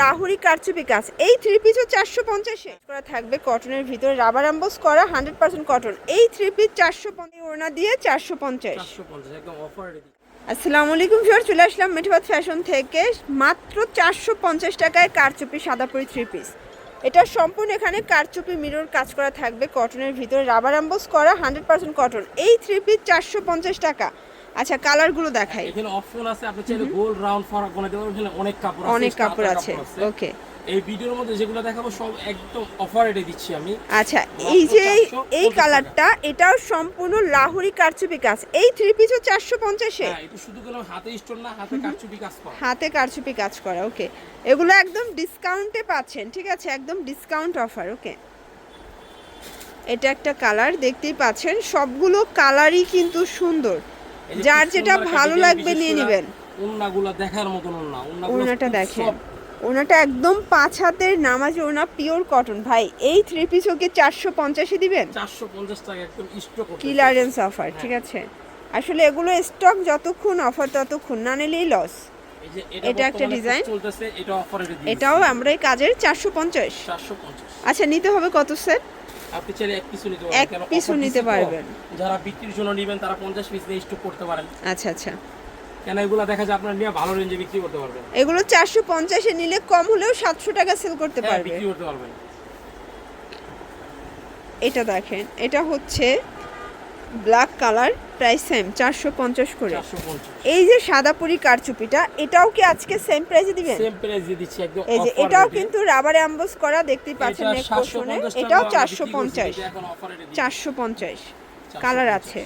লাহুরি কারচুপি কাজ এই থ্রি পিসও চারশো পঞ্চাশে। করা থাকবে কটনের ভিতরে রাবার অ্যাম্বোস করা হান্ড্রেড পার্সেন্ট কটন এই থ্রি পিস চারশো পঞ্চাশ। ওড়না দিয়ে চারশো পঞ্চাশ। আসসালামু আলাইকুম স্যার চলে আসলাম মেঠবাদ ফ্যাশন থেকে। মাত্র চারশো পঞ্চাশ টাকায় কারচুপি সাদাপুরি থ্রি পিস এটা সম্পূর্ণ এখানে কারচুপি মিরর কাজ করা থাকবে। কটনের ভিতরে রাবার অ্যাম্বোস করা হান্ড্রেড পার্সেন্ট কটন এই থ্রি পিস চারশো পঞ্চাশ টাকা। আচ্ছা কালারগুলো দেখাই। এখানে অপশন আছে আপনি চাইলে গোল রাউন্ড ফারাক বানাতে পারবেন এখানে অনেক কাপড় আছে অনেক কাপড় আছে ওকে এই ভিডিওর মধ্যে যেগুলো দেখাবো সব একদম অফার রেটে দিচ্ছি আমি। আচ্ছা এই যে এই- কালারটা এটাও সম্পূর্ণ লাহুরি কারচুপি কাজ। এই থ্রি পিসও চারশো পঞ্চাশে। হ্যাঁ এটা শুধু গেলাম হাতে স্টোন না হাতে কারচুপি কাজ করা। হাতে কারচুপি কাজ করা ওকে এগুলো একদম ডিসকাউন্টে পাচ্ছেন ঠিক আছে? একদম ডিসকাউন্ট অফার ওকে এটা একটা কালার দেখতেই পাচ্ছেন। সবগুলো কালারই কিন্তু সুন্দর। যার যেটা ভালো লাগবে নিয়ে নেবেন। ওড়নাগুলো দেখার মতন ওড়নাগুলো ওনাটা দেখেন। ওনাটা একদম পাঁচ হাতের নামাজ ওনা পিওর কটন ভাই এই থ্রি পিস ওকে চারশো পঞ্চাশে দিবেন? 450 টাকা একদম স্টক ক্লিয়ারেন্স অফার ঠিক আছে? আসলে এগুলো স্টক যতক্ষণ অফার ততক্ষণ না নিলেই লস এটা একটা ডিজাইন এটাও আমরা এই কাজের চারশো পঞ্চাশ। আচ্ছা নিতে হবে কত সেট আপনি চাইলে এক পিসও নিতে পারবেন এক পিসও নিতে পারবেন। যারা বিক্রির জন্য নেবেন তারা 50 পিস নিয়ে স্টক করতে পারেন। আচ্ছা আচ্ছা। কেন এগুলো দেখা যায় আপনার নিয়ে ভালো রেঞ্জে বিক্রি করতে পারবেন। এগুলো চারশো পঞ্চাশে নিলে কম হলেও সাতশো টাকা সেল করতে পারবেন বিক্রি করতে পারবেন। এটা দেখেন এটা হচ্ছে ব্ল্যাক কালার প্রাইস সেম চারশো পঞ্চাশ করে। 450 এই যে সাদা সাদাপুরি কারচুপিটা এটাও কি আজকে সেম প্রাইসে দিবেন? সেম প্রাইস দিচ্ছি একদম এই যে এটাও কিন্তু রাবারে অ্যাম্বোস করা দেখতেই পাচ্ছেন নেক পোর্শনে এটাও চারশো পঞ্চাশ। চারশো পঞ্চাশ। 450 কালার আছে।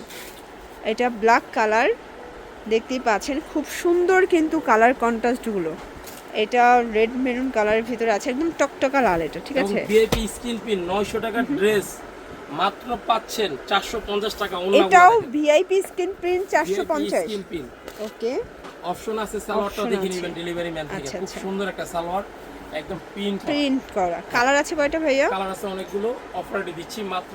এটা ব্ল্যাক কালার দেখতেই পাচ্ছেন খুব সুন্দর কিন্তু কালার কন্ট্রাস্টগুলো এটা রেড মেরুন কালারের ভিতরে আছে একদম টকটকা লাল এটা ঠিক আছে? ভিআইপি স্কিন পিন 900 টাকার ড্রেস মাত্র পাচ্ছেন 450 টাকা অন্য এটাও ভিআইপি স্কিন প্রিন্ট চারশো পঞ্চাশ। স্কিন পিন ওকে। অপশন আছে সালোয়ারটা দেখে নেবেন ডেলিভারি ম্যান থেকে। আচ্ছা, খুব আচ্ছা। সুন্দর একটা সালোয়ার একদম প্রিন্ট প্রিন্ট করা। কালার আছে কয়টা ভাইয়া? কালার আছে অনেকগুলো অফার দিচ্ছি মাত্র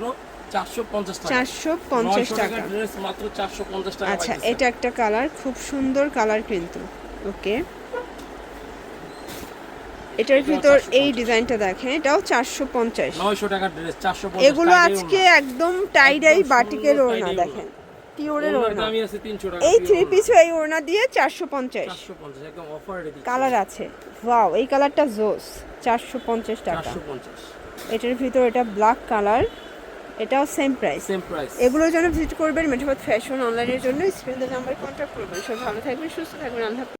450 টাকা। চারশো পঞ্চাশ টাকা। ড্রেস মাত্র 450 টাকা আচ্ছা এটা একটা কালার খুব সুন্দর কালার কিন্তু। ওকে। এটার ভিতর এই ডিজাইনটা দেখেন এটাও চারশো পঞ্চাশ। 900 টাকার ড্রেস 450 এগুলো আজকে একদম টাইডাই বাটিকের ওড়না দেখেন পিওরের ওড়না। দামই আছে 300 টাকা এই থ্রি। পিস এই ওড়না দিয়ে চারশো পঞ্চাশ। 450 একদম অফার রেটে দিচ্ছি কালার আছে। ওয়াও এই কালারটা জোস চারশো পঞ্চাশ টাকা। এটার ভিতর এটা ব্ল্যাক কালার এটাও সেম প্রাইস সেম প্রাইস এগুলোর জন্য ভিজিট করবেন মেঠাবাদ ফ্যাশন অনলাইনের জন্য। নাম্বার কন্ট্যাক্ট করবেন। সবাই ভালো থাকবেন সুস্থ থাকবেন। আল্লাহ হাফেজ।